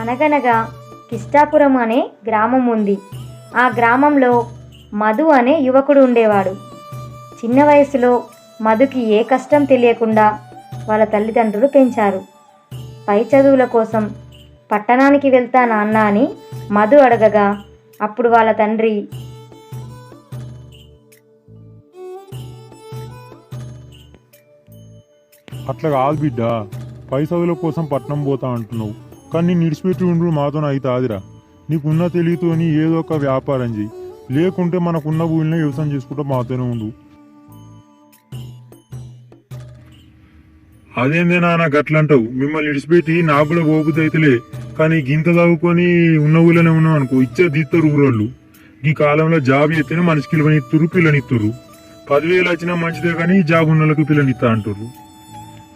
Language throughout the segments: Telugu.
అనగనగా కిష్టాపురం అనే గ్రామం ఉంది ఆ గ్రామంలో మధు అనే యువకుడు ఉండేవాడు. చిన్న వయసులో మధుకి ఏ కష్టం తెలియకుండా వాళ్ళ తల్లిదండ్రులు పెంచారు. పై చదువుల కోసం పట్టణానికి వెళ్తా నాన్న అని మధు అడగగా అప్పుడు వాళ్ళ తండ్రి అట్లా కాదు బిడ్డ పై చదువుల కోసం పట్నం పోతా అంటున్నావు. కానీ నేను నిడిచిపెట్టి ఉండు మాతోనే అయితే ఆదిరా నీకున్న తెలివితోని ఏదో ఒక వ్యాపారం చేయి లేకుంటే మనకున్న భూమిని వ్యవసాయం చేసుకుంటూ మాతోనే ఉండు. అదేందే నాన్న గట్లంటావు? మిమ్మల్ని ఇడిచిపెట్టి నాకు కూడా అయితేలే. కానీ గింత చదువుకొని ఉన్న ఊళ్ళోనే ఉన్నాం అనుకో ఇచ్చే తీస్తారు ఊరోళ్ళు. ఈ కాలంలో జాబ్ చేస్తేనే మనిషికి పిల్లనిత్తురు పిల్లనిత్తురు పదివేలు వచ్చినా మంచిదే కానీ జాబ్ ఉన్న వాళ్ళకి పిల్లనిస్తా అంటారు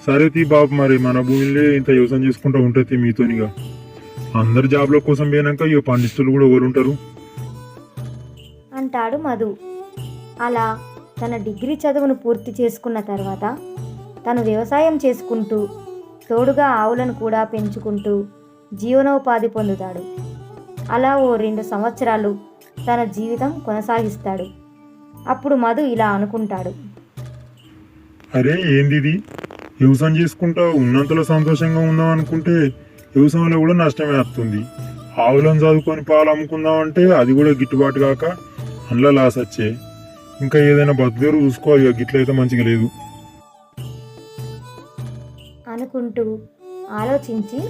సరే తీ బాబు మరి మన భూమిలో ఇంత వ్యవసాయం చేసుకుంటూ ఉంటుంది మీతోనిగా. అందరు జాబ్ల కోసం పోయినాక ఇక పండితులు కూడా ఎవరు ఉంటారు అంటాడు మధు. అలా తన డిగ్రీ చదువును పూర్తి చేసుకున్న తర్వాత తను వ్యవసాయం చేసుకుంటూ తోడుగా ఆవులను కూడా పెంచుకుంటూ జీవనోపాధి పొందుతాడు. అలా ఓ రెండు సంవత్సరాలు తన జీవితం కొనసాగిస్తాడు. అప్పుడు మధు ఇలా అనుకుంటాడు. అరే ఏంది వ్యవసాయం చేసుకుంటా ఉన్నంతలో సంతోషంగా ఉందాం అనుకుంటే వ్యవసాయంలో కూడా నష్టమే వస్తుంది. ఆవులను చదువుకొని పాలు అమ్ముకుందాం అంటే అది కూడా గిట్టుబాటు కాక అందులో లాస్ వచ్చే. ఇంకా ఏదైనా బతుదేరు చూసుకోవాలి ఇక గిట్లయితే మంచిగా లేదు. అనుకుంటూ ఆలోచించి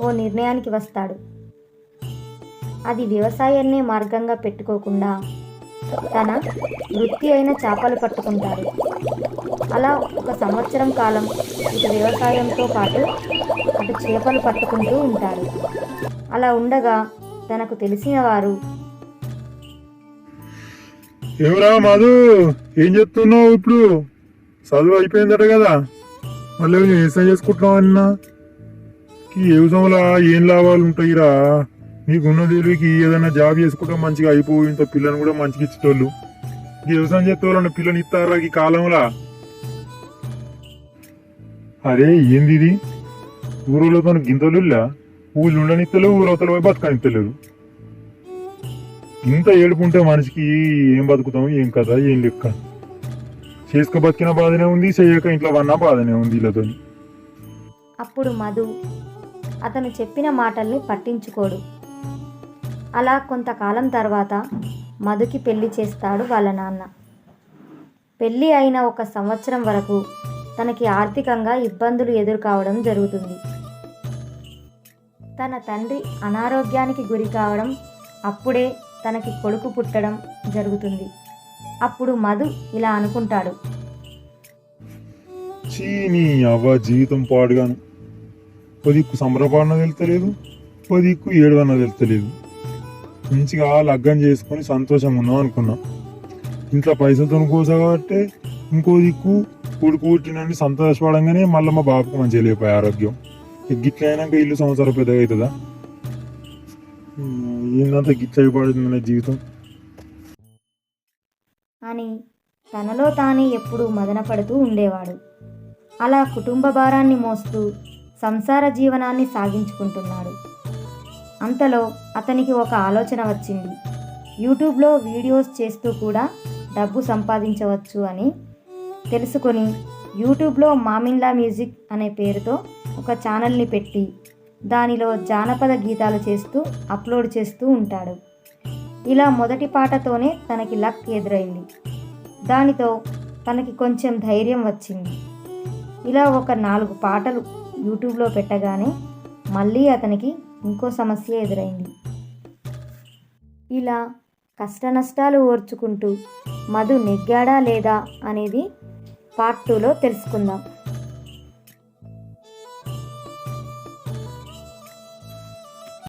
ఓ నిర్ణయానికి వస్తాడు. అది వ్యవసాయాన్ని మార్గంగా పెట్టుకోకుండా తన వృత్తి అయిన చేపలు పట్టుకుంటాడు. అలా ఒక సంవత్సరం కాలం ఇటు వ్యవసాయంతో పాటు అటు చేపలు పట్టుకుంటూ ఉంటారు. అలా ఉండగా తనకు తెలిసిన వారు ఏమరా మాధు ఏం చెప్తున్నావు ఇప్పుడు? చదువు అయిపోయిందట కదా. మళ్ళీ వ్యవసాయం చేసుకుంటున్నావు అన్నా ఈ వ్యవసాయంలో ఏం లాభాలు ఉంటాయిరా? నీకున్న తెలివికి ఏదైనా జాబ్ చేసుకుంటే మంచిగా అయిపోయి ఇంత పిల్లని కూడా మంచిగా ఇచ్చేటోళ్ళు. ఈ వ్యవసాయం చేసే పిల్లని ఇస్తారా ఈ కాలంలో? అరే ఏంది ఇది ఊరులతో గింతలుల్లా? ఊళ్ళు ఉండనిత్తలేవు ఊరవతల పోయి బతకనిత్తలేరు. ఇంత ఏడుపుంటే మనిషికి ఏం బతుకుతాం ఏం కదా ఏం లెక్క? చేసుక బతికిన బాధనే ఉంది చేయక ఇంట్లో వన్నా బాధనే ఉంది వీళ్ళతో అప్పుడు మధు అతను చెప్పిన మాటల్ని పట్టించుకోడు. అలా కొంతకాలం తర్వాత మధుకి పెళ్ళి చేస్తాడు వాళ్ళ నాన్న. పెళ్ళి అయిన ఒక సంవత్సరం వరకు తనకి ఆర్థికంగా ఇబ్బందులు ఎదుర్కోవడం జరుగుతుంది. తన తండ్రి అనారోగ్యానికి గురి కావడం అప్పుడే తనకి కొడుకు పుట్టడం జరుగుతుంది. అప్పుడు మధు ఇలా అనుకుంటాడు. చీనీ అవ్వ జీవితం పాడుగాను. పదిక్కు సంబరపాడన తెలుస్తలేదు పదిక్కు ఏడువన్న తెలుస్తలేదు మంచిగా లగ్గం చేసుకొని సంతోషంగా ఉన్నాం అనుకున్నాం ఇంట్లో పైసలతో కోసా కాబట్టి ఇంకో దిక్కు కొడుకు కూర్చుని సంతోషపడంగానే మళ్ళీ మా బాబుకు మంచిగా లేకపోయి ఆరోగ్యం. ఇక గిట్ల అయినాక ఇల్లు సంవత్సరం పెద్దగా అవుతుందా? ఉమ్, గిట్ల అయిపోతుంది నా జీవితం. అని తనలో తానే ఎప్పుడూ మదనపడుతూ ఉండేవాడు. అలా కుటుంబ భారాన్ని మోస్తూ సంసార జీవనాన్ని సాగించుకుంటున్నాడు. అంతలో అతనికి ఒక ఆలోచన వచ్చింది. యూట్యూబ్లో వీడియోస్ చేస్తూ కూడా డబ్బు సంపాదించవచ్చు అని తెలుసుకొని యూట్యూబ్లో మామిన్లా మ్యూజిక్ అనే పేరుతో ఒక ఛానల్ని పెట్టి దానిలో జానపద గీతాలు చేస్తూ అప్లోడ్ చేస్తూ ఉంటాడు. ఇలా మొదటి పాటతోనే తనకి లక్ ఎదురైంది. దానితో తనకి కొంచెం ధైర్యం వచ్చింది. ఇలా ఒక నాలుగు పాటలు యూట్యూబ్లో పెట్టగానే మళ్ళీ అతనికి ఇంకో సమస్య ఎదురైంది. ఇలా కష్ట నష్టాలు ఓర్చుకుంటూ మధు నెగ్గాడా లేదా అనేది పార్ట్ టూలో తెలుసుకుందాం.